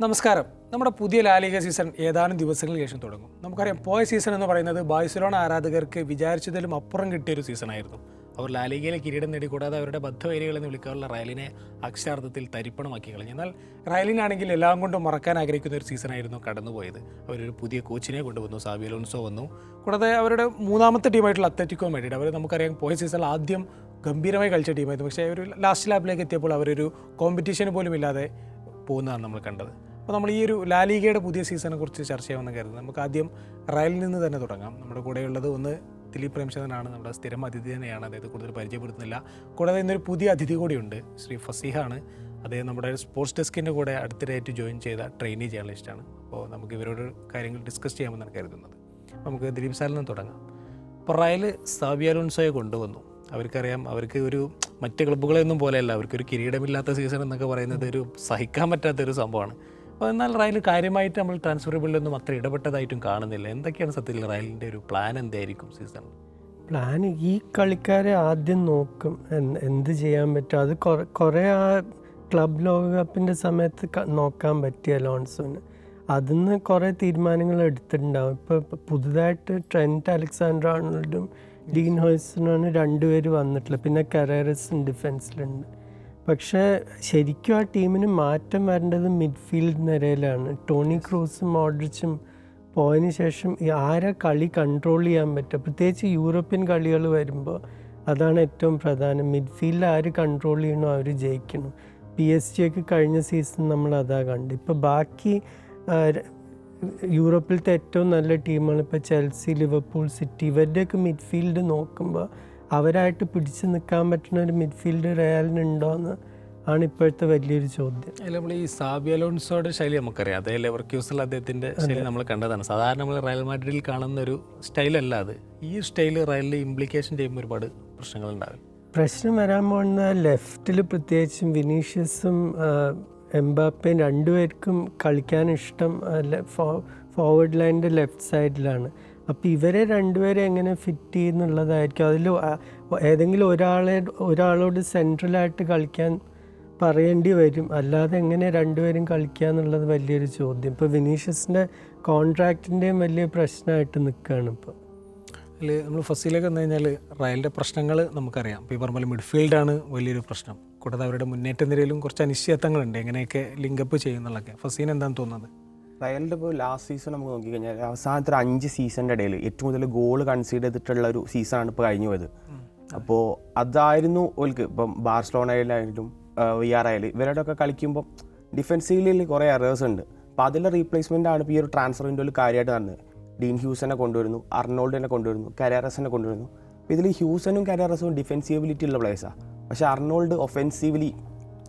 നമസ്കാരം. നമ്മുടെ പുതിയ ലാലിക സീസൺ ഏതാനും ദിവസങ്ങൾക്ക് ശേഷം തുടങ്ങും. നമുക്കറിയാം പോയ സീസൺ എന്ന് പറയുന്നത് ബാഴ്സലോണ ആരാധകർക്ക് വിചാരിച്ചതിലും അപ്പുറം കിട്ടിയ ഒരു സീസണായിരുന്നു. അവർ ലാലിഗയിലെ കിരീടം നേടി കൂടാതെ അവരുടെ ബദ്ധവേരികൾ എന്ന് വിളിക്കാറുള്ള റയലിനെ അക്ഷരാർത്ഥത്തിൽ തരിപ്പണമാക്കി കളഞ്ഞു. എന്നാൽ റയലിനാണെങ്കിൽ എല്ലാം കൊണ്ടും മറക്കാൻ ആഗ്രഹിക്കുന്ന ഒരു സീസണായിരുന്നു കടന്നുപോയത്. അവരൊരു പുതിയ കോച്ചിനെ കൊണ്ടുവന്നു സാബിയലോൻസോ വന്നു. കൂടാതെ അവരുടെ മൂന്നാമത്തെ ടീമായിട്ടുള്ള അത്ലറ്റിക്കോ മേഡിഡ് അവർ നമുക്കറിയാം പോയ സീസണിൽ ആദ്യം ഗംഭീരമായി കളിച്ച ടീമായിരുന്നു. പക്ഷേ ഒരു ലാസ്റ്റ് ലാപ്പിലേക്ക് എത്തിയപ്പോൾ അവരൊരു കോമ്പറ്റീഷൻ പോലും ഇല്ലാതെ പോകുന്നതാണ് നമ്മൾ കണ്ടത്. അപ്പോൾ നമ്മൾ ഈ ഒരു ലാലിഗയുടെ പുതിയ സീസണെ കുറിച്ച് ചർച്ച ചെയ്യാമെന്ന് കരുതുന്നത് നമുക്ക് ആദ്യം റയലിൽ നിന്ന് തന്നെ തുടങ്ങാം. നമ്മുടെ കൂടെയുള്ളത് ഒന്ന് ദിലീപ് പ്രേംചന്ദ്രനാണ് നമ്മുടെ സ്ഥിരം അതിഥി തന്നെയാണ്. അദ്ദേഹത്തെ കൂടുതൽ പരിചയപ്പെടുത്തുന്നില്ല. കൂടാതെ ഇന്നൊരു പുതിയ അതിഥി കൂടിയുണ്ട്. ശ്രീ ഫസീഹാണ്. അദ്ദേഹം നമ്മുടെ സ്പോർട്സ് ഡെസ്കിന്റെ കൂടെ അടുത്തിടെയായിട്ട് ജോയിൻ ചെയ്ത ട്രെയിനി ജേർണലിസ്റ്റാണ് അപ്പോൾ നമുക്ക് ഇവരോട് കാര്യങ്ങൾ ഡിസ്കസ് ചെയ്യാമെന്നാണ് കരുതുന്നത്. നമുക്ക് ദിലീപ് സാറിൽ നിന്ന് തുടങ്ങാം. ഇപ്പോൾ റയൽ സാബിയാലോൺസോയെ കൊണ്ടുവന്നു. അവർക്കറിയാം അവർക്ക് ഒരു മറ്റ് ക്ലബ്ബുകളെയൊന്നും പോലെയല്ല. അവർക്കൊരു കിരീടമില്ലാത്ത സീസൺ എന്നൊക്കെ പറയുന്നത് ഒരു സഹിക്കാൻ പറ്റാത്തൊരു സംഭവമാണ്. അപ്പോൾ എന്നാൽ റയൽ കാര്യമായിട്ട് നമ്മൾ ട്രാൻസ്ഫർ ബില്ലൊന്നും അത്ര ഇടപെട്ടതായിട്ടും കാണുന്നില്ല. എന്തൊക്കെയാണ് സത്യത്തിൽ റയലിന്റെ ഒരു പ്ലാൻ എന്തായിരിക്കും സീസണിൽ പ്ലാൻ ഈ കളിക്കാരെ ആദ്യം നോക്കും. എന്ത് ചെയ്യാൻ പറ്റും? അത് കുറെ ആ ക്ലബ് ലോകകപ്പിന്റെ സമയത്ത് നോക്കാൻ പറ്റിയ അലോൺസോന്. അതിന്ന് കുറേ തീരുമാനങ്ങൾ എടുത്തിട്ടുണ്ടാവും. ഇപ്പോൾ പുതുതായിട്ട് ട്രെന്റ് അലക്സാണ്ടർ ആണോൾഡും ഡീൻ ഹോയ്സണാണ് രണ്ടുപേര് വന്നിട്ടുള്ളത്. പിന്നെ കരേറസും ഡിഫൻസിലുണ്ട്. പക്ഷേ ശരിക്കും ആ ടീമിന് മാറ്റം വരേണ്ടത് മിഡ്ഫീൽഡ് നിരയിലാണ്. ടോണി ക്രൂസും മോഡ്രിച്ചും പോയതിന് ശേഷം ആരാ കളി കൺട്രോൾ ചെയ്യാൻ പറ്റുക? പ്രത്യേകിച്ച് യൂറോപ്യൻ കളികൾ വരുമ്പോൾ അതാണ് ഏറ്റവും പ്രധാനം. മിഡ്ഫീൽഡിൽ ആര് കൺട്രോൾ ചെയ്യണോ അവർ ജയിക്കണം. പി എസ് ജി ഒക്കെ കഴിഞ്ഞ സീസൺ നമ്മൾ അതാ കണ്ട് ഇപ്പോൾ ബാക്കി യൂറോപ്പിലത്തെ ഏറ്റവും നല്ല ടീമാണ് ഇപ്പോൾ ചെൽസി ലിവർപൂൾ സിറ്റി ഇവരുടെയൊക്കെ മിഡ്ഫീൽഡ് നോക്കുമ്പോൾ അവരായിട്ട് പിടിച്ചു നിൽക്കാൻ പറ്റുന്ന ഒരു മിഡ്ഫീൽഡ് റയലിനുണ്ടോ എന്ന് ആണ് ഇപ്പോഴത്തെ വലിയൊരു ചോദ്യം. അല്ല നമ്മൾ ഈ സാബി അലോൺസോയുടെ ശൈലി നമുക്കറിയാം. അതേ ലെവർക്യൂസിൽ അദ്ദേഹത്തിന്റെ ശൈലി നമ്മൾ കണ്ടതാണ്. സാധാരണ നമ്മൾ റയൽ മാഡ്രിഡിൽ കാണുന്ന ഒരു സ്റ്റൈലല്ല അത്. ഈ സ്റ്റൈൽ റയലിൽ ഇംപ്ലിക്കേഷൻ ചെയ്യുമ്പോൾ ഒരുപാട് പ്രശ്നങ്ങൾ പ്രശ്നങ്ങളുണ്ടാകും. പ്രശ്നം വരാൻ പോകുന്ന ലെഫ്റ്റിൽ പ്രത്യേകിച്ചും വിനീഷ്യസും എംബാപ്പയും രണ്ടുപേർക്കും കളിക്കാൻ ഇഷ്ടം ഫോർവേഡ് ലൈനിന്റെ ലെഫ്റ്റ് സൈഡിലാണ് അപ്പോൾ ഇവരെ രണ്ടുപേരെ എങ്ങനെ ഫിറ്റ് ചെയ്യുന്നുള്ളതായിരിക്കും. അതിൽ ഏതെങ്കിലും ഒരാളെ ഒരാളോട് സെൻട്രലായിട്ട് കളിക്കാൻ പറയേണ്ടി വരും. അല്ലാതെ എങ്ങനെ രണ്ടുപേരും കളിക്കുക എന്നുള്ളത് വലിയൊരു ചോദ്യം. ഇപ്പോൾ വിനീഷ്യസിന്റെ കോൺട്രാക്റ്റിന്റെയും വലിയ പ്രശ്നമായിട്ട് നിൽക്കുകയാണ് ഇപ്പോൾ അതിൽ നമ്മൾ ഫസ്റ്റിലേക്ക് വന്നു കഴിഞ്ഞാൽ റയലിന്റെ പ്രശ്നങ്ങൾ നമുക്കറിയാം. ഇപ്പോൾ ഈ പറഞ്ഞ പോലെ മിഡ്ഫീൽഡാണ് വലിയൊരു പ്രശ്നം. കൂടാതെ അവരുടെ മുന്നേറ്റ നിരയിലും കുറച്ച് അനിശ്ചിതത്വങ്ങളുണ്ട്. എങ്ങനെയൊക്കെ ലിങ്കപ്പ് ചെയ്യുന്നുള്ളതൊക്കെ. ഫസീൻ എന്താണ് തോന്നുന്നത്? റയലിന്റെ ഇപ്പോൾ ലാസ്റ്റ് സീസൺ നമുക്ക് നോക്കിക്കഴിഞ്ഞാൽ അവസാനത്തെ ഒരു അഞ്ച് സീസണിന്റെ ഇടയിൽ ഏറ്റവും കൂടുതൽ ഗോൾ കൺസീഡ് ചെയ്തിട്ടുള്ള ഒരു സീസണാണ് ഇപ്പോൾ കഴിഞ്ഞു പോയത്. അപ്പോൾ അതായിരുന്നു ഓൽക്ക് ഇപ്പം ബാർസലോണയിലായാലും വി ആർ ആയാലും ഇവരോടൊക്കെ കളിക്കുമ്പോൾ ഡിഫെൻസീവിൽ കുറേ എറേഴ്സ് ഉണ്ട്. അപ്പോൾ അതിലെ റീപ്ലേസ്മെന്റ് ആണ് ഇപ്പോൾ ഈ ഒരു ട്രാൻസ്ഫർ വിൻഡോയിൽ കാര്യമായിട്ട് നടന്നത്. ഡീൻ ഹ്യൂസനെ കൊണ്ടുവരുന്നു അർണോൾഡിനെ കൊണ്ടുവരുന്നു കരാറസിനെ കൊണ്ടുവരുന്നു. അപ്പോൾ ഇതിൽ ഹ്യൂസനും കരാറസും ഡിഫെൻസീവിലിറ്റി ഉള്ള പ്ലേസാണ് പക്ഷേ അർണോൾഡ് ഒഫെൻസീവ്ലി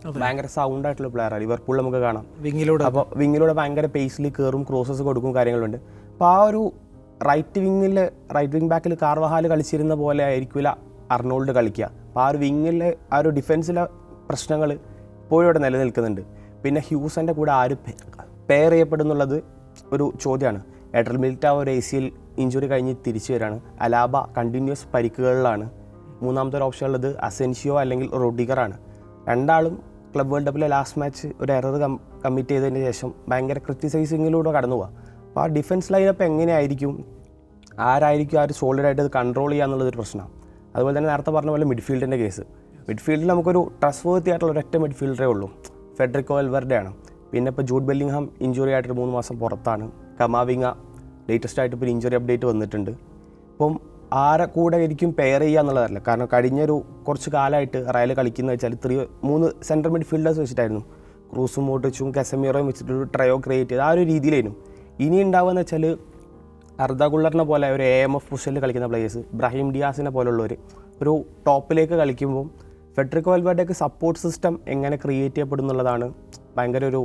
ഭയങ്കര സൗണ്ട് ആയിട്ടുള്ള പ്ലെയറാണ് ലിവർപൂൾ നമുക്ക് കാണാം. വിങ്ങിലൂടെ അപ്പോൾ വിങ്ങിലൂടെ ഭയങ്കര പേസിൽ കയറും ക്രോസസ് കൊടുക്കും കാര്യങ്ങളുണ്ട്. അപ്പോൾ ആ ഒരു റൈറ്റ് വിങ്ങിൽ റൈറ്റ് വിങ് ബാക്കിൽ കാർവഹാൽ കളിച്ചിരുന്ന പോലെ ആയിരിക്കില്ല അർണോൾഡ് കളിക്കുക. അപ്പോൾ ആ ഒരു വിങ്ങിലെ ആ ഒരു ഡിഫൻസിലെ പ്രശ്നങ്ങൾ ഇപ്പോഴും ഇവിടെ നിലനിൽക്കുന്നുണ്ട്. പിന്നെ ഹ്യൂസന്റെ കൂടെ ആര് പെയർ ചെയ്യപ്പെടുന്നുള്ളത് ഒരു ചോദ്യമാണ്. എഡർ മിൽറ്റ ഒരു എ സി എൽ ഇഞ്ചുറി കഴിഞ്ഞ് തിരിച്ചു വരികയാണ്. അലാബ കണ്ടിന്യൂസ് പരിക്കുകളിലാണ്. മൂന്നാമത്തെ ഒരു ഓപ്ഷൻ ഉള്ളത് അസെൻഷിയോ അല്ലെങ്കിൽ റൊഡിഗറാണ്. രണ്ടാളും ക്ലബ് വേൾഡ് കപ്പിലെ ലാസ്റ്റ് മാച്ച് ഒരു എറർ കം കമ്മിറ്റ് ചെയ്തതിന് ശേഷം ഭയങ്കര ക്രിറ്റിസൈസിങ്ങിലൂടെ കടന്നു പോവാം അപ്പോൾ ആ ഡിഫൻസ് ലൈനപ്പ് എങ്ങനെയായിരിക്കും? ആരായിരിക്കും ആ ഒരു സോളിഡായിട്ട് അത് കൺട്രോൾ ചെയ്യുക എന്നുള്ളൊരു പ്രശ്നമാണ് അതുപോലെ തന്നെ നേരത്തെ പറഞ്ഞ പോലെ മിഡ്ഫീൽഡിന്റെ കേസ് മിഡ്ഫീൽഡിൽ നമുക്കൊരു ട്രസ്റ്റ് വർത്തി ആയിട്ടുള്ള ഒരൊറ്റ മിഡ്ഫീൽഡറേ ഉള്ളൂ. ഫെഡറിക്കോ എൽവറുടെ ആണ്. പിന്നെ ഇപ്പോൾ ജൂഡ് ബെല്ലിംഗ്ഹാം ഇഞ്ചുറി ആയിട്ടൊരു മൂന്ന് മാസം പുറത്താണ്. കമാവിങ്ങ ലേറ്റസ്റ്റ് ആയിട്ട് ഇപ്പോൾ ഇഞ്ചുറി അപ്ഡേറ്റ് വന്നിട്ടുണ്ട്. ഇപ്പം ആരെ കൂടെ ആയിരിക്കും പെയർ ചെയ്യുക എന്നുള്ളതല്ല കാരണം കഴിഞ്ഞൊരു കുറച്ച് കാലമായിട്ട് റയൽ കളിക്കുന്ന വെച്ചാൽ ത്രീ മൂന്ന് സെൻട്രൽ മിഡ്ഫീൽഡേഴ്സ് വെച്ചിട്ടായിരുന്നു. ക്രൂസും മോട്ടിച്ചും കസമീറോയും വെച്ചിട്ടൊരു ട്രയോ ക്രിയേറ്റ് ചെയ്ത് ആ ഒരു രീതിയിലായിരുന്നു. ഇനി ഉണ്ടാവുക വെച്ചാൽ അർദ്ധ പോലെ ഒരു എ എം എഫ് പൊസിഷനിൽ കളിക്കുന്ന പ്ലേയേഴ്സ് ഇബ്രാഹിം ഡിയാസിനെ പോലുള്ളവർ ഒരു ടോപ്പിലേക്ക് കളിക്കുമ്പോൾ ഫെഡറിക്കോ വെൽവേർഡേക്ക് സപ്പോർട്ട് സിസ്റ്റം എങ്ങനെ ക്രിയേറ്റ് ചെയ്യപ്പെടുന്നുള്ളതാണ് ഭയങ്കര ഒരു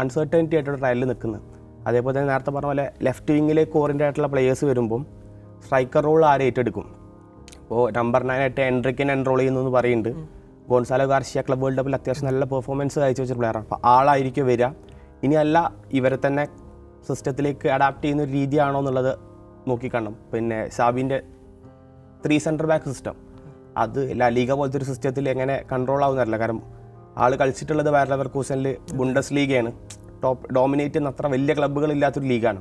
അൺസർട്ടനിറ്റി ആയിട്ടുള്ള ട്രയലിൽ നിൽക്കുന്നത്. അതേപോലെ തന്നെ നേരത്തെ പറഞ്ഞ പോലെ ലെഫ്റ്റ് വിങ്ങിലേക്ക് ഓറിയന്റ് ആയിട്ടുള്ള പ്ലേയേഴ്സ് വരുമ്പം സ്ട്രൈക്കർ റോൾ ആര് ഏറ്റെടുക്കും? അപ്പോൾ നമ്പർ നയൻ ആയിട്ട് എൻട്രിക്കിനെ എൻറോൾ ചെയ്യുന്നു എന്ന് പറയുന്നുണ്ട്. ഗോൺസാലോ ഗാർഷ്യ ക്ലബ് വേൾഡ് കപ്പിൽ അത്യാവശ്യം നല്ല പെർഫോമൻസ് കാഴ്ച വെച്ച പ്ലെയറാണ് അപ്പോൾ ആളായിരിക്കും വരിക. ഇനിയല്ല ഇവരെ തന്നെ സിസ്റ്റത്തിലേക്ക് അഡാപ്റ്റ് ചെയ്യുന്ന ഒരു രീതിയാണോ എന്നുള്ളത് നോക്കിക്കാണും പിന്നെ ഷാബിന്റെ ത്രീ സെന്റർ ബാക്ക് സിസ്റ്റം അത് ലീഗ പോലത്തെ ഒരു സിസ്റ്റത്തിൽ എങ്ങനെ കൺട്രോൾ ആവുന്നതല്ല കാരണം ആൾ കളിച്ചിട്ടുള്ളത് വേറെ ലെവർ കൂസനിൽ ബുണ്ടസ് ലീഗയാണ് ടോപ്പ് ഡോമിനേറ്റ് ചെയ്യുന്ന അത്ര വലിയ ക്ലബ്ബുകൾ ഇല്ലാത്തൊരു ലീഗാണ്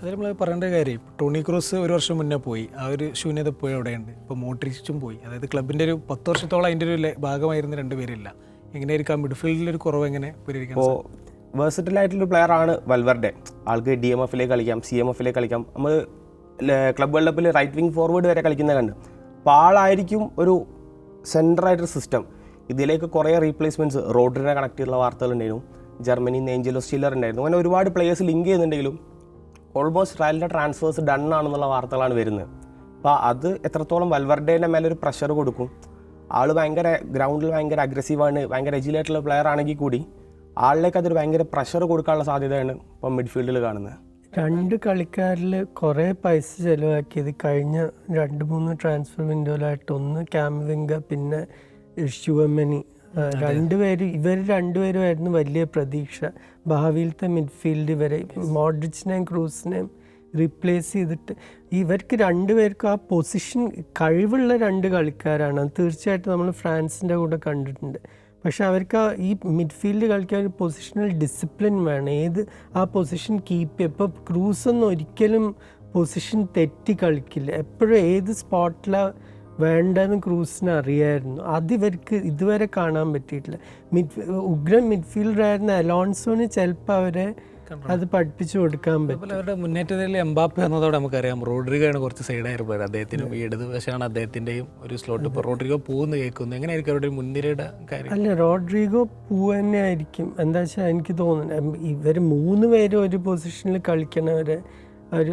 അതിൽ നമ്മൾ പറയേണ്ട കാര്യം ടോണി ക്രോസ് ഒരു വർഷം മുന്നേ പോയി ആ ഒരു ശൂന്യത പോയി അവിടെയുണ്ട് ഇപ്പോൾ മോട്രിച്ചും പോയി. അതായത് ക്ലബിന്റെ ഒരു പത്ത് വർഷത്തോളം അതിന്റെ ഒരു ഭാഗമായിരുന്നു രണ്ടുപേരില്ല എങ്ങനെയായിരിക്കും മിഡ്ഫീൽഡിൽ ഒരു കുറവ് എങ്ങനെ ഇപ്പോൾ വേഴ്സറ്റൽ ആയിട്ടുള്ള പ്ലെയർ ആണ് വൽവറുടെ ആൾക്ക് ഡി എം എഫിലേക്ക് കളിക്കാം സി എം എഫിലേക്ക് കളിക്കാം. നമ്മൾ ക്ലബ് വേൾഡ് കപ്പിൽ റൈറ്റ് വിങ് ഫോർവേഡ് വരെ കളിക്കുന്ന കണ്ട്. അപ്പോൾ ആളായിരിക്കും ഒരു സെന്ററായിട്ടൊരു സിസ്റ്റം ഇതിലേക്ക് കുറേ റീപ്ലേസ്മെന്റ്സ് റോഡിനെ കണക്ട് ചെയ്തുള്ള വാർത്തകളുണ്ടായിരുന്നു. ജർമ്മനിയിൽ നിന്ന് ഏഞ്ചലോ സ്റ്റില്ലർ ഉണ്ടായിരുന്നു. അങ്ങനെ ഒരുപാട് പ്ലേയേഴ്സ് ലിങ്ക് ചെയ്യുന്നുണ്ടെങ്കിലും ഓൾമോസ്റ്റ് റയലിന്റെ ട്രാൻസ്ഫേഴ്സ് ഡൺ ആണെന്നുള്ള വാർത്തകളാണ് വരുന്നത്. അപ്പോൾ അത് എത്രത്തോളം വൽവർഡേന്റെ മേലൊരു പ്രഷർ കൊടുക്കും? ആൾ ഭയങ്കര ഗ്രൗണ്ടിൽ ഭയങ്കര അഗ്രസീവാണ് ഭയങ്കര എജിലായിട്ടുള്ള പ്ലെയർ ആണെങ്കിൽ കൂടി ആളിലേക്ക് അതൊരു ഭയങ്കര പ്രഷർ കൊടുക്കാനുള്ള സാധ്യതയാണ് ഇപ്പം മിഡ്ഫീൽഡിൽ കാണുന്നത്. രണ്ട് കളിക്കാരിൽ കുറേ പൈസ ചിലവാക്കിയത് കഴിഞ്ഞ രണ്ട് മൂന്ന് ട്രാൻസ്ഫർ വിൻഡോയിലായിട്ട് ഒന്ന് ക്യാമ്പിംഗ പിന്നെ ഷുവമനി രണ്ടുപേര് ഇവർ രണ്ടുപേരുമായിരുന്നു വലിയ പ്രതീക്ഷ. ഭാവിയിലത്തെ മിഡ്ഫീൽഡ് ഇവരെ മോഡ്രിച്ചിനെയും ക്രൂസിനെയും റീപ്ലേസ് ചെയ്തിട്ട് ഇവർക്ക് രണ്ടുപേർക്കും ആ പൊസിഷൻ കഴിവുള്ള രണ്ട് കളിക്കാരാണ്. തീർച്ചയായിട്ടും നമ്മൾ ഫ്രാൻസിന്റെ കൂടെ കണ്ടിട്ടുണ്ട്. പക്ഷെ അവർക്ക് ആ ഈ മിഡ്ഫീൽഡ് കളിക്കാൻ ഒരു പൊസിഷണൽ ഡിസിപ്ലിൻ വേണം. ഏത് ആ പൊസിഷൻ കീപ്പ് ഇപ്പോൾ ക്രൂസ് ഒന്നും ഒരിക്കലും പൊസിഷൻ തെറ്റി കളിക്കില്ല. എപ്പോഴും ഏത് സ്പോട്ടിലാണ് വേണ്ടെന്ന് ക്രൂസിന് അറിയായിരുന്നു. അത് ഇവർക്ക് ഇതുവരെ കാണാൻ പറ്റിയിട്ടില്ല. മിഡ് ഉഗ്രൻ മിഡ്ഫീൽഡർ ആയിരുന്ന അലോൺസോന് ചിലപ്പോൾ അവരെ അത് പഠിപ്പിച്ചു കൊടുക്കാൻ പറ്റും. അവരുടെ മുന്നേറ്റത്തിൽ എംബാപ്പെ എന്നതോടെ നമുക്കറിയാം. റോഡ്രിഗോയാണ് കുറച്ച് സൈഡായിരുന്നു പോയത്. അദ്ദേഹത്തിനും ഈ ഇടതുവശമാണ് അദ്ദേഹത്തിന്റെയും ഒരു സ്ലോട്ട് ഇപ്പോൾ റോഡ്രിഗോ പോകുന്നു കേൾക്കുന്നു. എങ്ങനെയായിരിക്കും അവരുടെ മുൻനിരയുടെ കാര്യം? അല്ല റോഡ്രിഗോ പൂ തന്നെ ആയിരിക്കും എന്താ വെച്ചാൽ എനിക്ക് തോന്നുന്നു ഇവർ മൂന്ന് പേരും ഒരു പൊസിഷനിൽ കളിക്കണവരെ അവർ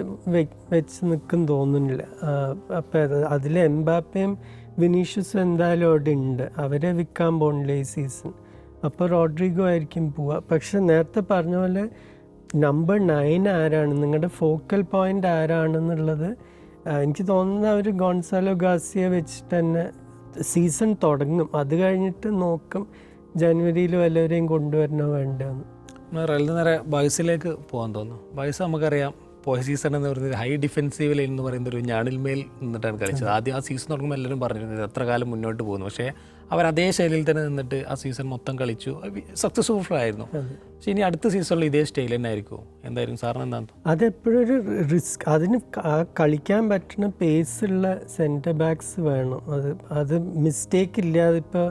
വെച്ച് നിൽക്കും തോന്നുന്നില്ല. അപ്പം അതിൽ എംബാപ്പയും വിനീഷ്യസും എന്തായാലും അവിടെ ഉണ്ട്. അവരെ വിൽക്കാൻ പോകണില്ല ഈ സീസൺ അപ്പോൾ റോഡ്രിഗോ ആയിരിക്കും പോവുക പക്ഷെ നേരത്തെ പറഞ്ഞ പോലെ നമ്പർ നയൻ ആരാണ്? നിങ്ങളുടെ ഫോക്കൽ പോയിന്റ് ആരാണെന്നുള്ളത് എനിക്ക് തോന്നുന്നത് അവർ ഗോൺസാലോ ഗാസിയെ വെച്ചിട്ട് തന്നെ സീസൺ തുടങ്ങും. അത് കഴിഞ്ഞിട്ട് നോക്കും ജനുവരിയിൽ വല്ലവരെയും കൊണ്ടുവരണോ വേണ്ടെന്ന് റയൽ നേരെ ബൈസിലേക്ക് പോകാൻ തോന്നുന്നു. ബൈസ് നമുക്കറിയാം പോയ സീസൺ എന്ന് പറയുന്നത് ഹൈ ഡിഫെൻസീവ് ലൈൻ എന്ന് പറയുന്ന ഒരു ഞാണിൽമേൽ നിന്നിട്ടാണ് കളിച്ചത്. ആദ്യം ആ സീസൺ തുടങ്ങുമ്പോൾ എല്ലാവരും പറഞ്ഞിരുന്നത് എത്ര കാലം മുന്നോട്ട് പോകുന്നു. പക്ഷേ അവർ അതേ ശൈലിയിൽ തന്നെ നിന്നിട്ട് ആ സീസൺ മൊത്തം കളിച്ചു. സക്സസ്ഫുൾ ആയിരുന്നു. പക്ഷേ ഇനി അടുത്ത സീസണിൽ ഇതേ സ്റ്റൈൽ തന്നെ ആയിരിക്കും. എന്തായാലും സാറിന് എന്താ അതെപ്പോഴും ഒരു റിസ്ക് അതിന് കളിക്കാൻ പറ്റുന്ന പേസ് ഉള്ള സെന്റർ ബാക്സ് വേണം. അത് അത് മിസ്റ്റേക്ക് ഇല്ലാതെ ഇപ്പോൾ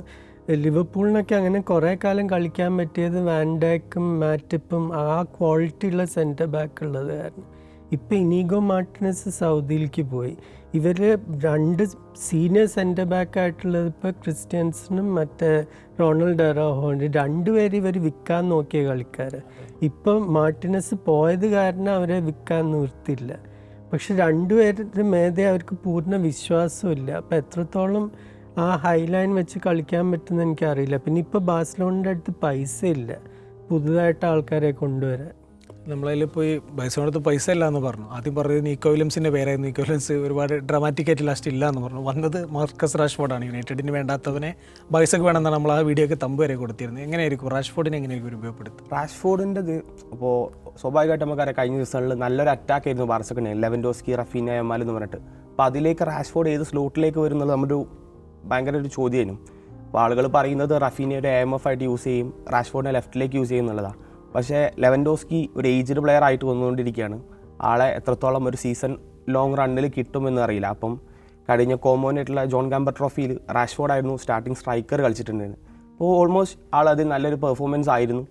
ലിവർപൂളിനൊക്കെ അങ്ങനെ കുറേ കാലം കളിക്കാൻ പറ്റിയത് വാൻഡാക്കും മാറ്റിപ്പും ആ ക്വാളിറ്റി ഉള്ള സെന്റർ ബാക്ക് ഉള്ളത് കാരണം ഇപ്പം ഇനീഗോ മാർട്ടിനസ് സൗദിയിലേക്ക് പോയി. ഇവർ രണ്ട് സീനിയർ സെന്റർ ബാക്ക് ആയിട്ടുള്ളത് ഇപ്പോൾ ക്രിസ്ത്യൻസിനും മറ്റേ റൊണാൾഡ് അറാഹോണ്ട് രണ്ടുപേരും ഇവർ വിൽക്കാൻ നോക്കിയ കളിക്കാർ ഇപ്പം മാർട്ടിനസ് പോയത് കാരണം അവരെ വിൽക്കാൻ നിർത്തില്ല പക്ഷെ രണ്ടുപേരുടെ മേധ അവർക്ക് പൂർണ വിശ്വാസമില്ല അപ്പം എത്രത്തോളം ആ ഹൈലൈൻ വെച്ച് കളിക്കാൻ പറ്റുമെന്ന് എനിക്കറിയില്ല. പിന്നെ ഇപ്പോൾ ബാഴ്സലോണിന്റെ അടുത്ത് പൈസ ഇല്ല പുതുതായിട്ട് ആൾക്കാരെ കൊണ്ടുവരാൻ. നമ്മളതിൽ പോയി ബൈസോണത്ത് പൈസ ഇല്ല എന്ന് പറഞ്ഞു. ആദ്യം പറഞ്ഞത് നീക്കോ വില്യംസിന്റെ പേരായിരുന്നു. നീക്കോ വില്യംസ് ഒരുപാട് ഡ്രാമാറ്റിക് ആയിട്ട് ലാസ്റ്റ് ഇല്ല എന്ന് പറഞ്ഞു. വന്നത് മാർക്കസ് റാഷ്ഫോർഡാണ്. യുണൈറ്റഡിന് വേണ്ടാത്തവനെ ബൈസക്ക് വേണമെന്നാണ് നമ്മൾ ആ വീഡിയോക്ക് തമ്പ് വരെ കൊടുത്തിരുന്നത്. എങ്ങനെയായിരിക്കും? റാഷ്ഫോർഡിനെ എങ്ങനെയായിരിക്കും ഉപയോഗപ്പെടുത്തും റാഷ്ഫോർഡിന്റെത് അപ്പോൾ സ്വാഭാവികമായിട്ട് നമുക്കറിയാം കഴിഞ്ഞ ദിവസങ്ങളിൽ നല്ലൊരു അറ്റാക്ക് ആയിരുന്നു ബാർസക്കിന് ലെവൻ ലെവൻഡോസ്കി റഫീന എന്ന് പറഞ്ഞിട്ട്. അപ്പോൾ അതിലേക്ക് റാഷ്ഫോർഡ് ഏത് സ്ലോട്ടിലേക്ക് വരുന്നത് നമ്മുടെ ഭയങ്കര ഒരു ചോദ്യമായിരുന്നു. അപ്പോൾ ആളുകൾ പറയുന്നത് റഫീനയുടെ എം എഫ് ആയിട്ട് യൂസ് ചെയ്യും റാഷ്ഫോർഡിനെ ലെഫ്റ്റിലേക്ക് യൂസ് ചെയ്യും എന്നുള്ളതാണ് പക്ഷേ ലെവൻഡോസ്കി ഒരു ഏജ്ഡ് പ്ലെയർ ആയിട്ട് വന്നുകൊണ്ടിരിക്കുകയാണ്. ആളെ എത്രത്തോളം ഒരു സീസൺ ലോങ് റണ്ണിൽ കിട്ടുമെന്ന് അറിയില്ല. അപ്പം കഴിഞ്ഞ കോമോനായിട്ടുള്ള ജോൺ ഗാമ്പർ ട്രോഫിയിൽ റാഷ്ഫോർഡ് ആയിരുന്നു സ്റ്റാർട്ടിങ് സ്ട്രൈക്കർ കളിച്ചിട്ടുണ്ടായിരുന്നു അപ്പോൾ ഓൾമോസ്റ്റ് ആൾ അത് നല്ലൊരു പെർഫോമൻസ് ആയിരുന്നു.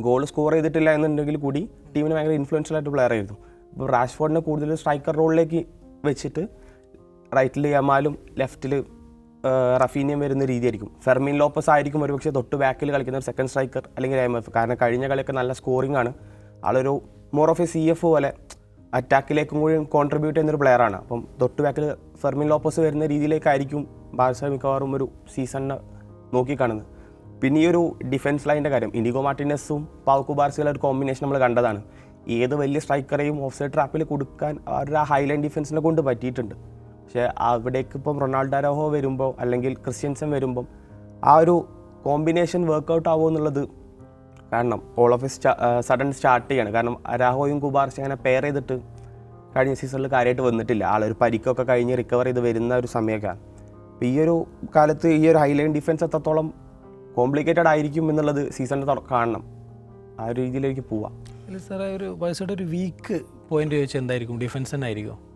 ഗോൾ സ്കോർ ചെയ്തിട്ടില്ല എന്നുണ്ടെങ്കിൽ കൂടി ടീമിന് ഭയങ്കര ഇൻഫ്ലുവൻഷ്യൽ ആയിട്ട് പ്ലെയർ ആയിരുന്നു. അപ്പോൾ റാഷ്ഫോർഡിനെ കൂടുതൽ സ്ട്രൈക്കർ റോളിലേക്ക് വെച്ചിട്ട് റൈറ്റിൽ യമാലും ലെഫ്റ്റിൽ റഫീനിയം വരുന്ന രീതിയായിരിക്കും. ഫെർമിൻ ലോപ്പസ് ആയിരിക്കും ഒരുപക്ഷെ തൊട്ട് ബാക്കിൽ കളിക്കുന്ന ഒരു സെക്കൻഡ് സ്ട്രൈക്കർ അല്ലെങ്കിൽ എം എഫ് കാരണം കഴിഞ്ഞ കളിയൊക്കെ നല്ല സ്കോറിംഗ് ആണ്. ആളൊരു more of a C F പോലെ അറ്റാക്കിലേക്കും കൂടി കോൺട്രിബ്യൂട്ട് ചെയ്യുന്ന ചെയ്യുന്നൊരു പ്ലെയറാണ് അപ്പം തൊട്ട് ബാക്കിൽ ഫെർമിൻ ലോപ്പസ് വരുന്ന രീതിയിലേക്കായിരിക്കും ബാഴ്സ മിക്കവാറും ഒരു സീസണിനെ നോക്കിക്കാണുന്നത്. പിന്നെ ഈ ഒരു ഡിഫൻസ് ലൈന്റെ കാര്യം ഇനിഗോ മാർട്ടിനസും പാവക്കു ബാർസിലെ ഒരു കോമ്പിനേഷൻ നമ്മൾ കണ്ടതാണ്. ഏത് വലിയ സ്ട്രൈക്കറെയും ഓഫ് സൈഡ് ട്രാപ്പിൽ കൊടുക്കാൻ അവരുടെ ആ ഹൈലൈൻ ഡിഫൻസിനെ കൊണ്ട് പറ്റിയിട്ടുണ്ട്. പക്ഷേ അവിടേക്ക് ഇപ്പം റൊണാൾഡോ അരോഹോ വരുമ്പോൾ അല്ലെങ്കിൽ ക്രിസ്ത്യൻസൺ വരുമ്പം ആ ഒരു കോമ്പിനേഷൻ വർക്കൗട്ട് ആവുമോ എന്നുള്ളത് കാരണം ഓൾ ഓഫ് സഡൻ സ്റ്റാർട്ട് ചെയ്യാണ്. കാരണം അരാഹോയും കുബാർച്ച അങ്ങനെ പെയർ ചെയ്തിട്ട് കഴിഞ്ഞ സീസണിൽ കാര്യമായിട്ട് വന്നിട്ടില്ല. ആളൊരു പരിക്കൊക്കെ കഴിഞ്ഞ് റിക്കവർ ചെയ്ത് വരുന്ന ഒരു സമയമൊക്കെയാണ് അപ്പോൾ ഈ ഒരു കാലത്ത് ഈ ഒരു ഹൈലൈൻ ഡിഫൻസ് എത്രത്തോളം കോംപ്ലിക്കേറ്റഡ് ആയിരിക്കും എന്നുള്ളത് സീസണിൽ കാണണം. ആ ഒരു രീതിയിലേക്ക് പോവാം. സാറേ ഒരു ബൈസയുടെ ഒരു വീക്ക് പോയിന്റ് ചോദിച്ചാൽ എന്തായിരിക്കും? ഡിഫൻസ് തന്നെ ആയിരിക്കും?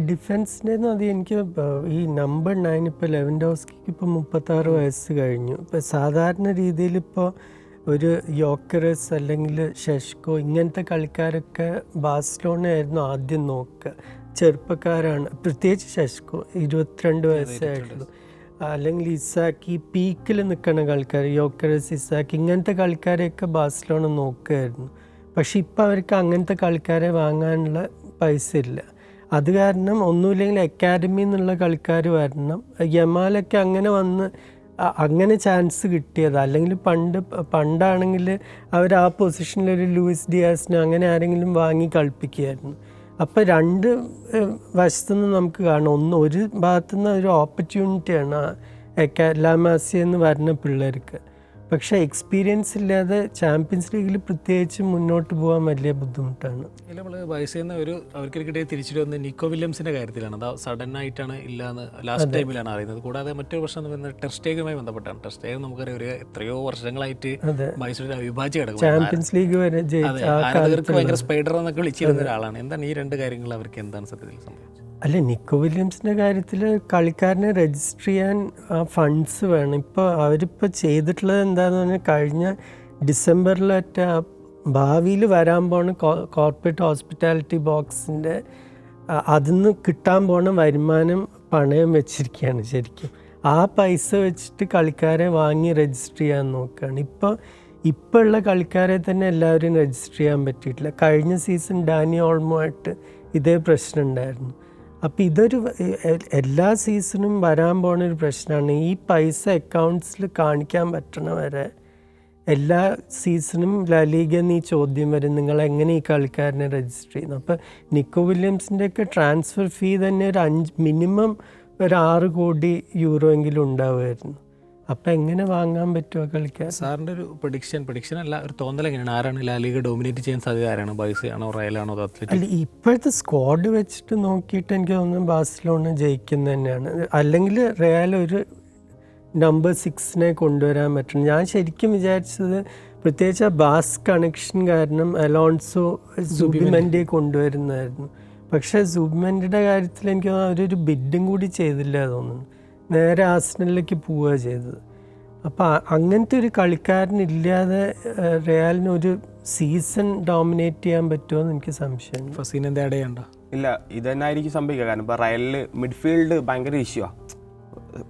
ഡിഫൻസിന്റെ അത് എനിക്ക് ഈ നമ്പർ നയൻ ഇപ്പോൾ ലെവൻഡോസ്കിക്ക് ഇപ്പോൾ മുപ്പത്താറ് വയസ്സ് കഴിഞ്ഞു. ഇപ്പോൾ സാധാരണ രീതിയിൽ ഇപ്പോൾ ഒരു യോക്കറസ് അല്ലെങ്കിൽ ഷെഷ്കോ ഇങ്ങനത്തെ കളിക്കാരൊക്കെ ബാസ്ലോണായിരുന്നു ആദ്യം നോക്കുക. ചെറുപ്പക്കാരാണ്. പ്രത്യേകിച്ച് ഷെഷ്കോ ഇരുപത്തിരണ്ട് വയസ്സേ ആയിട്ടുള്ളൂ. അല്ലെങ്കിൽ ഇസാക്കി പീക്കിൽ നിൽക്കുന്ന കളിക്കാർ യോക്കറസ് ഇസാക്കി ഇങ്ങനത്തെ കളിക്കാരെയൊക്കെ ബാഴ്സലോണ നോക്കുമായിരുന്നു. പക്ഷേ ഇപ്പോൾ അവർക്ക് അങ്ങനത്തെ കളിക്കാരെ വാങ്ങാനുള്ള പൈസ ഇല്ല. അത് കാരണം ഒന്നുമില്ലെങ്കിൽ അക്കാഡമി എന്നുള്ള കളിക്കാർ വരണം. യമാലൊക്കെ അങ്ങനെ വന്ന് അങ്ങനെ ചാൻസ് കിട്ടിയത്. അല്ലെങ്കിൽ പണ്ട് പണ്ടാണെങ്കിൽ അവർ ആ പൊസിഷനിൽ ഒരു ലൂയിസ് ഡിയാസിനോ അങ്ങനെ ആരെങ്കിലും വാങ്ങി കളിപ്പിക്കുകയായിരുന്നു. അപ്പോൾ രണ്ട് വശത്തുനിന്ന് നമുക്ക് കാണാം. ഒന്ന് ഒരു ഭാഗത്തുനിന്ന് ഒരു ഓപ്പർച്യൂണിറ്റിയാണ് ലാമാസി എന്ന് വരുന്ന പിള്ളേർക്ക്. പക്ഷേ എക്സ്പീരിയൻസ് ഇല്ലാതെ ചാമ്പ്യൻസ് ലീഗിൽ പ്രത്യേകിച്ച് മുന്നോട്ട് പോകാൻ വലിയ ബുദ്ധിമുട്ടാണ്. നമ്മൾ ബൈസേന്ന് ഒരു അവർക്കിടയിൽ തിരിച്ചു വന്ന് നിക്കോ വില്യംസിന്റെ കാര്യത്തിലാണ്. അത് സഡൻ ആയിട്ടാണ് ഇല്ലാന്ന് ലാസ്റ്റ് ടൈമിലാണ് അറിയുന്നത്. കൂടാതെ മറ്റൊരു പ്രശ്നം എന്ന് പറയുന്നത് ടെസ്റ്റേഗുമായി ബന്ധപ്പെട്ടാണ്. ടെസ്റ്റ് ടേഗ് നമുക്കറിയാം ഒരു എത്രയോ വർഷങ്ങളായിട്ട് മൈസൂരിൽ അവിഭാജ്യ ഘടകം ചാമ്പ്യൻസ് ലീഗ് വരെ ആരാധകർക്ക് ഭയങ്കര സ്പൈഡർ എന്നൊക്കെ വിളിച്ചിരുന്ന ഒരാളാണ്. എന്താണ് ഈ രണ്ട് കാര്യങ്ങൾ അവർക്ക് എന്താണ് സത്യത്തിൽ സംഭവിച്ചത്? അല്ല നിക്കോ വില്യംസിന്റെ കാര്യത്തിൽ കളിക്കാരനെ രജിസ്റ്റർ ചെയ്യാൻ ഫണ്ട്സ് വേണം. ഇപ്പോൾ അവരിപ്പോൾ ചെയ്തിട്ടുള്ളത് എന്താണെന്ന് പറഞ്ഞാൽ കഴിഞ്ഞ ഡിസംബറിലൊറ്റ ഭാവിയിൽ വരാൻ പോണ കോർപ്പറേറ്റ് ഹോസ്പിറ്റാലിറ്റി ബോക്സിന്റെ അതിൽ നിന്ന് കിട്ടാൻ പോണ വരുമാനം പണയം വെച്ചിരിക്കുകയാണ് ശരിക്കും. ആ പൈസ വെച്ചിട്ട് കളിക്കാരെ വാങ്ങി രജിസ്റ്റർ ചെയ്യാൻ നോക്കുകയാണ് ഇപ്പോൾ ഇപ്പോൾ ഉള്ള കളിക്കാരെ തന്നെ എല്ലാവരും രജിസ്റ്റർ ചെയ്യാൻ പറ്റിയിട്ടില്ല. കഴിഞ്ഞ സീസൺ ഡാനി ഓൾമോ ആയിട്ട് ഇതേ പ്രശ്നം ഉണ്ടായിരുന്നു. അപ്പോൾ ഇതൊരു എല്ലാ സീസണും വരാൻ പോണ ഒരു പ്രശ്നമാണ് ഈ പൈസ അക്കൗണ്ട്സിൽ കാണിക്കാൻ പറ്റണ വരെ എല്ലാ സീസണും ലലീഗ ഈ ചോദ്യം വരും. നിങ്ങൾ എങ്ങനെ ഈ കളിക്കാരനെ രജിസ്റ്റർ ചെയ്യുന്നു? അപ്പോൾ നിക്കോ വില്യംസിന്റെയൊക്കെ ട്രാൻസ്ഫർ ഫീ തന്നെ ഒരു അഞ്ച് മിനിമം ഒരു ആറ് കോടി യൂറോ എങ്കിലും ഉണ്ടാവുമായിരുന്നു. അപ്പം എങ്ങനെ വാങ്ങാൻ പറ്റുമോ കളിക്കാൻ? സാറിന്റെ ഒരു പ്രഡിക്ഷൻ പ്രഡിക്ഷൻ അല്ല ഒരു തോന്നൽ എങ്ങനെയാണ്? ആരാണ് ലാലിക ഡോമിനേറ്റ് ചെയ്യാൻ സാധ്യത? ആരാണ് ബൈസ് ആണോ റയലാണോ അല്ല ഇപ്പോഴത്തെ സ്ക്വാഡ് വെച്ചിട്ട് നോക്കിയിട്ട് എനിക്ക് തോന്നുന്നു ബാഴ്സലോണ ജയിക്കുന്ന തന്നെയാണ്. അല്ലെങ്കിൽ റയൽ ഒരു നമ്പർ സിക്സിനെ കൊണ്ടുവരാൻ പറ്റണം. ഞാൻ ശരിക്കും വിചാരിച്ചത് പ്രത്യേകിച്ച് ആ ബാസ് കണക്ഷൻ കാരണം അലോൺസോ സുബിമെന്റെ കൊണ്ടുവരുന്നതായിരുന്നു. പക്ഷേ സുബിമെന്റെ കാര്യത്തിൽ എനിക്ക് തോന്നുന്നു അവരൊരു ബിഡും കൂടി ചെയ്തില്ല തോന്നുന്നു. നേരെ ആസ്നലിലേക്ക് പോവുക ചെയ്തത്. അപ്പോൾ അങ്ങനത്തെ ഒരു കളിക്കാരനില്ലാതെ റയാലിന് റയലിന് ഒരു സീസൺ ഡോമിനേറ്റ് ചെയ്യാൻ പറ്റുമോ എന്ന് എനിക്ക് സംശയം. ഫസീൻ എന്താ ഇടയുണ്ടോ ഇല്ല ഇത് തന്നെ ആയിരിക്കും സംഭവിക്കുക. കാരണം ഇപ്പോൾ റയലിൽ മിഡ്ഫീൽഡ് ഭയങ്കര ഇഷ്യൂ ആണ്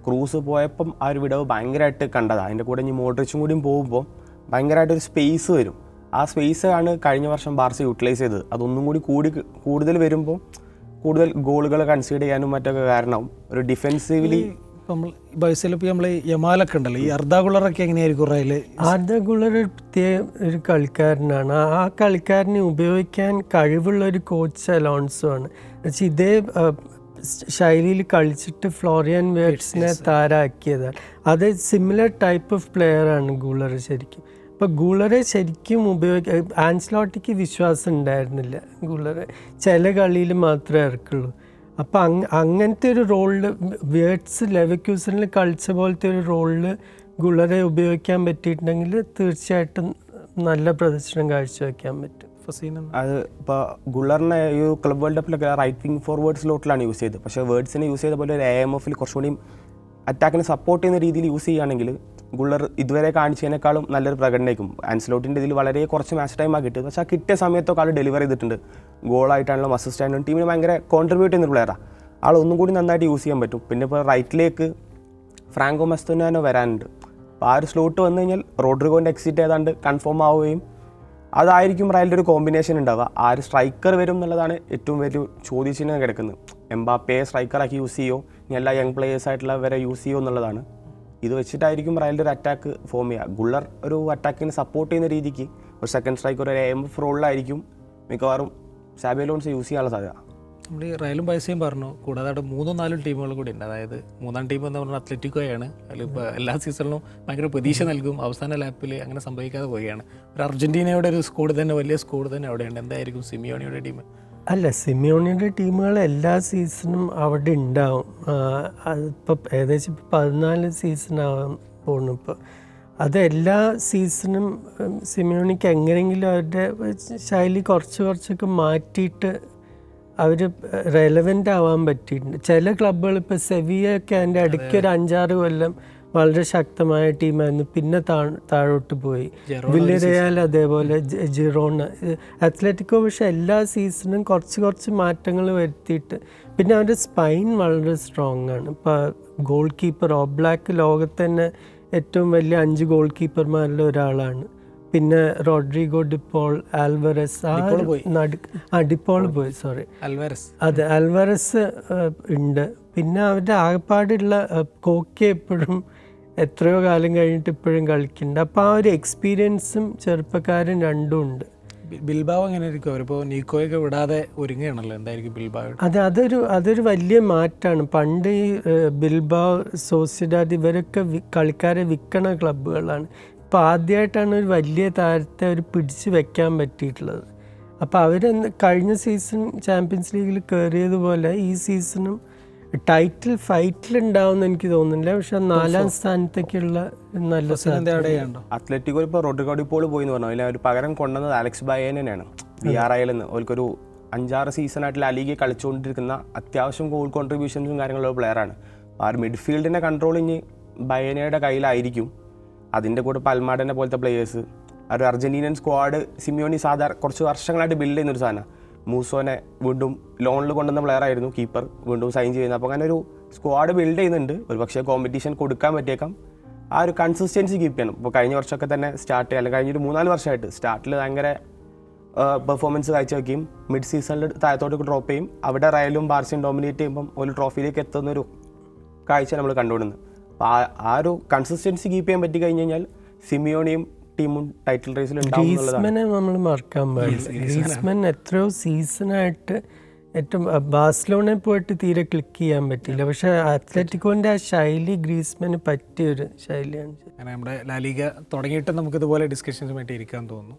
ക്രൂസ് പോയപ്പം ആ ഒരു വിടവ് ഭയങ്കരമായിട്ട് കണ്ടതാണ് അതിന്റെ കൂടെ ഇനി മോഡ്രിച്ചും കൂടിയും പോകുമ്പോൾ ഭയങ്കരമായിട്ടൊരു സ്പേസ് വരും. ആ സ്പേസ് ആണ് കഴിഞ്ഞ വർഷം ബാർസ യൂട്ടിലൈസ് ചെയ്തത്. അതൊന്നും കൂടി കൂടി കൂടുതൽ വരുമ്പോൾ കൂടുതൽ ഗോളുകൾ കൺസീഡ് ചെയ്യാനും മറ്റൊക്കെ കാരണം ഒരു ഡിഫെൻസീവ്ലി നമ്മൾ ബൈസിൽ ഇപ്പോൾ നമ്മൾ യമാലൊക്കെ ഉണ്ടല്ലോ ഈ അർദ്ധകുളറൊക്കെ എങ്ങനെയായിരിക്കും റയൽ അർദ്ധകുളർ ഒരു പ്രത്യേക ഒരു കളിക്കാരനാണ്. ആ- കളിക്കാരനെ ഉപയോഗിക്കാൻ കഴിവുള്ള ഒരു കോച്ച് അലോൺസോ ആണ്. പക്ഷേ ഇതേ ശൈലിയിൽ കളിച്ചിട്ട് ഫ്ലോറിയൻ വേർഡ്സിനെ താരാക്കിയതാണ്. അത് സിമിലർ ടൈപ്പ് ഓഫ് പ്ലെയർ ആണ് ഗുളർ ശരിക്കും. അപ്പോൾ ഗുളറെ ശരിക്കും ഉപയോഗിക്ക ആൻസ്ലോട്ടിക്ക് വിശ്വാസം ഉണ്ടായിരുന്നില്ല ഗുളറെ. ചില കളിയിൽ മാത്രമേ ഇറക്കുള്ളൂ. അപ്പോൾ അങ് അങ്ങനത്തെ ഒരു റോളിൽ വേർഡ്സ് ലെവക്യൂസിനിൽ കളിച്ച പോലത്തെ ഒരു റോളിൽ ഗുളറെ ഉപയോഗിക്കാൻ പറ്റിയിട്ടുണ്ടെങ്കിൽ തീർച്ചയായിട്ടും നല്ല പ്രദർശനം കാഴ്ചവെക്കാൻ പറ്റും. ഫസീൻ അത് ഇപ്പോൾ ഗുള്ളറിനെ ഈ ക്ലബ് വേൾഡ് കപ്പിലൊക്കെ റൈറ്റ് വിങ് ഫോർവേഡ് സ്ലോട്ടിലാണ് യൂസ് ചെയ്തത്. പക്ഷേ വേർഡ്സിനെ യൂസ് ചെയ്ത പോലെ ഒരു എ എം എഫിൽ കുറച്ചുകൂടി അറ്റാക്കിനെ സപ്പോർട്ട് ചെയ്യുന്ന രീതിയിൽ യൂസ് ചെയ്യുകയാണെങ്കിൽ ഗുള്ളർ ഇതുവരെ കാണിച്ചതിനേക്കാളും നല്ലൊരു പ്രകടനമായിരിക്കും ആൻസ്ലോട്ടിന്റെ ഇതിൽ വളരെ കുറച്ച് മാച്ച് ടൈമാണ് കിട്ടിയത്. പക്ഷേ ആ കിട്ടിയ സമയത്തൊക്കെ ആൾ ഡെലിവർ ചെയ്തിട്ടുണ്ട്. ഗോളായിട്ടാണല്ലോ അസിസ്റ്റ് ടീമിന് ഭയങ്കര കോൺട്രിബ്യൂട്ട് ചെയ്യുന്ന പ്ലെയറാണ് ആൾ ഒന്നും കൂടി നന്നായിട്ട് യൂസ് ചെയ്യാൻ പറ്റും. പിന്നെ ഇപ്പോൾ റൈറ്റിലേക്ക് ഫ്രാങ്കോ മെസ്തോനാനോ വരാനുണ്ട്. അപ്പോൾ ആ ഒരു സ്ലോട്ട് വന്നു കഴിഞ്ഞാൽ റോഡ്രിഗോന്റെ എക്സിറ്റ് ഏതാണ്ട് കൺഫേം ആവുകയും അതായിരിക്കും റയലിന്റെ ഒരു കോമ്പിനേഷൻ ഉണ്ടാവുക. ആ ഒരു സ്ട്രൈക്കർ വരും എന്നുള്ളതാണ് ഏറ്റവും വലിയ ചോദ്യചിഹ്നം കിടക്കുന്നത്. എംബാപ്പയെ സ്ട്രൈക്കറാക്കി യൂസ് ചെയ്യുമോ ഇനി എല്ലാ യങ് പ്ലേയേഴ്സ് ആയിട്ടുള്ളവരെ യൂസ് ചെയ്യുമോ എന്നുള്ളതാണ്. ഇത് വെച്ചിട്ടായിരിക്കും റയലിന്റെ ഒരു അറ്റാക്ക് ഫോം ചെയ്യുക. ഗുള്ളർ ഒരു അറ്റാക്കിനെ സപ്പോർട്ട് ചെയ്യുന്ന രീതിക്ക് ഒരു സെക്കൻഡ് സ്ട്രൈക്കർ ഒരു എം എഫ് റോളിലായിരിക്കും മിക്കവാറും സാബിയലോൺസ് യൂസ് ചെയ്യാനുള്ള സാധ്യത. നമ്മൾ ഈ റയലും പൈസയും പറഞ്ഞു കൂടാതെ അവിടെ മൂന്നും നാലും ടീമുകൾ കൂടി ഉണ്ട്. അതായത് മൂന്നാം ടീം എന്ന് പറഞ്ഞാൽ അത്ലറ്റിക്കോയാണ്. അതിൽ ഇപ്പോൾ എല്ലാ സീസണിലും ഭയങ്കര പ്രതീക്ഷ നൽകും. അവസാന ലാപ്പിൽ അങ്ങനെ സംഭവിക്കാതെ പോവുകയാണ്. ഒരു അർജന്റീനയുടെ ഒരു സ്കോഡ് തന്നെ വലിയ സ്കോഡ് തന്നെ അവിടെയുണ്ട്. എന്തായിരിക്കും സിമിയോണിയുടെ ടീം? അല്ല സിമിയോണിയുടെ ടീമുകൾ എല്ലാ സീസണും അവിടെ ഉണ്ടാവും. അതിപ്പോൾ ഏകദേശം ഇപ്പോൾ പതിനാല് സീസൺ ആവാൻ പോകുന്നു ഇപ്പോൾ അത് എല്ലാ സീസണും സിമിയോണിക്ക് എങ്ങനെയെങ്കിലും അവരുടെ ശൈലി കുറച്ച് കുറച്ചൊക്കെ മാറ്റിയിട്ട് അവർ റെലവെന്റ് ആവാൻ പറ്റിയിട്ടുണ്ട്. ചില ക്ലബ്ബുകൾ ഇപ്പോൾ സെവിയൊക്കെ അതിന്റെ അടുക്കി ഒരു അഞ്ചാറ് കൊല്ലം വളരെ ശക്തമായ ടീമായിരുന്നു. പിന്നെ താ- താഴോട്ട് പോയി. വില്ലറിയാൽ അതേപോലെ ജിറോൺ ജിറോണ അത്ലറ്റിക്കോ പക്ഷെ എല്ലാ സീസണും കുറച്ച് കുറച്ച് മാറ്റങ്ങൾ വരുത്തിയിട്ട് പിന്നെ അവരുടെ സ്പൈൻ വളരെ സ്ട്രോങ് ആണ്. ഇപ്പോൾ ഗോൾ കീപ്പർ ഓബ്ലാക്ക് ലോകത്ത് തന്നെ ഏറ്റവും വലിയ അഞ്ച് ഗോൾ കീപ്പർമാരിൽ ഒരാളാണ്. പിന്നെ റോഡ്രിഗോ ഡിപ്പോൾ ആൽവറസ് ആ ഡിപ്പോൾ പോയി. Sorry Alvarez. അതെ അൽവറസ് ഉണ്ട്. പിന്നെ അവരുടെ ആകപ്പാടുള്ള കോക്കെ എപ്പോഴും എത്രയോ കാലം കഴിഞ്ഞിട്ട് ഇപ്പോഴും കളിക്കുന്നുണ്ട്. അപ്പോൾ ആ ഒരു എക്സ്പീരിയൻസും ചെറുപ്പക്കാരും രണ്ടും ഉണ്ട്. ബിൽബാവ് എങ്ങനെ ആയിരിക്കും അവരിപ്പോൾ നീക്കോയൊക്കെ വിടാതെ ഒരുങ്ങുകയാണല്ലോ. എന്തായിരിക്കും ബിൽബാവ്? അത് അതൊരു അതൊരു വലിയ മാറ്റമാണ് പണ്ട് ഈ ബിൽബാവ് സോസിഡാദ് ഇവരൊക്കെ കളിക്കാരെ വിൽക്കണ ക്ലബ്ബുകളാണ്. ഇപ്പോൾ ആദ്യമായിട്ടാണ് ഒരു വലിയ താരത്തെ അവർ പിടിച്ച് വെക്കാൻ പറ്റിയിട്ടുള്ളത്. അപ്പോൾ അവർ കഴിഞ്ഞ സീസൺ ചാമ്പ്യൻസ് ലീഗിൽ കയറിയതുപോലെ ഈ സീസണും ടൈറ്റിൽ ഫൈറ്റിൽ ഉണ്ടാവുമെന്ന് എനിക്ക് തോന്നുന്നില്ല. പക്ഷെ നാലാം സ്ഥാനത്തേക്കുള്ള നല്ല ഉണ്ടോ അത്ലറ്റിക്കോ ഇപ്പോൾ റോഡ്രിഗോ പോൾ പോയി എന്ന് പറഞ്ഞു. അതിൽ അവർ പകരം കൊണ്ടുവന്നത് അലക്സ് ബയേനെയാണ് വി ആർ ഐയിൽ നിന്ന് ഓൽക്കൊരു അഞ്ചാറ് സീസണായിട്ട് ലാലിഗ കളിച്ചുകൊണ്ടിരിക്കുന്ന അത്യാവശ്യം ഗോൾ കോൺട്രിബ്യൂഷൻസും കാര്യങ്ങളുള്ള പ്ലെയറാണ് ആ ഒരു മിഡ്ഫീൽഡിന്റെ കൺട്രോൾ ഇനി ബയനയുടെ കയ്യിലായിരിക്കും. അതിന്റെ കൂടെ പൽമാടനെ പോലത്തെ പ്ലേയേഴ്സ് ആ ഒരു അർജന്റീനിയൻ സ്ക്വാഡ് സിമിയോണി സാധാരണ കുറച്ച് വർഷങ്ങളായിട്ട് ബിൽഡ് ചെയ്യുന്നൊരു സാധനം. മൂസോനെ വീണ്ടും ലോണിൽ കൊണ്ടുവന്ന പ്ലെയർ ആയിരുന്നു കീപ്പർ വീണ്ടും സൈൻ ചെയ്യുന്നത്. അപ്പോൾ അങ്ങനെ ഒരു സ്ക്വാഡ് ബിൽഡ് ചെയ്യുന്നുണ്ട്. ഒരു പക്ഷേ കോമ്പറ്റീഷൻ കൊടുക്കാൻ പറ്റിയേക്കാം. ആ ഒരു കൺസിസ്റ്റൻസി കീപ്പ് ചെയ്യണം. ഇപ്പോൾ കഴിഞ്ഞ വർഷമൊക്കെ തന്നെ സ്റ്റാർട്ട് അല്ലെങ്കിൽ കഴിഞ്ഞൊരു മൂന്നാൽ വർഷമായിട്ട് സ്റ്റാർട്ടിൽ ഭയങ്കര പെർഫോമൻസ് കാഴ്ചവെക്കുകയും മിഡ് സീസണിൽ താഴത്തോട്ട് ഡ്രോപ്പ് ചെയ്യും. അവിടെ റയലും ബാർസയും ഡോമിനേറ്റ് ചെയ്യുമ്പോൾ ഒരു ട്രോഫിയിലേക്ക് എത്തുന്നൊരു കാഴ്ച നമ്മൾ കണ്ടുകൊടുക്കുന്നത് അപ്പോൾ ആ ആ ഒരു കൺസിസ്റ്റൻസി കീപ്പ് ചെയ്യാൻ പറ്റി കഴിഞ്ഞ് കഴിഞ്ഞാൽ സിമിയോണിയും ടീമും ടൈറ്റിൽ റേസിൽ ഗ്രീസ്മനെ നമ്മൾ മറക്കാൻ പാടില്ല. ഗ്രീസ്മൻ എത്രയോ സീസണായിട്ട് ഏറ്റവും ബാഴ്സലോണയിൽ പോയിട്ട് തീരെ ക്ലിക്ക് ചെയ്യാൻ പറ്റില്ല പക്ഷെ അത്ലറ്റിക്കോന്റെ ആ ശൈലി ഗ്രീസ്മന് പറ്റിയൊരു ശൈലിയാണ്. നമ്മുടെ ലാലിക തുടങ്ങിയിട്ട് നമുക്ക് ഇതുപോലെ ഡിസ്കഷൻസുമായിട്ട് ഇരിക്കാൻ തോന്നുന്നു.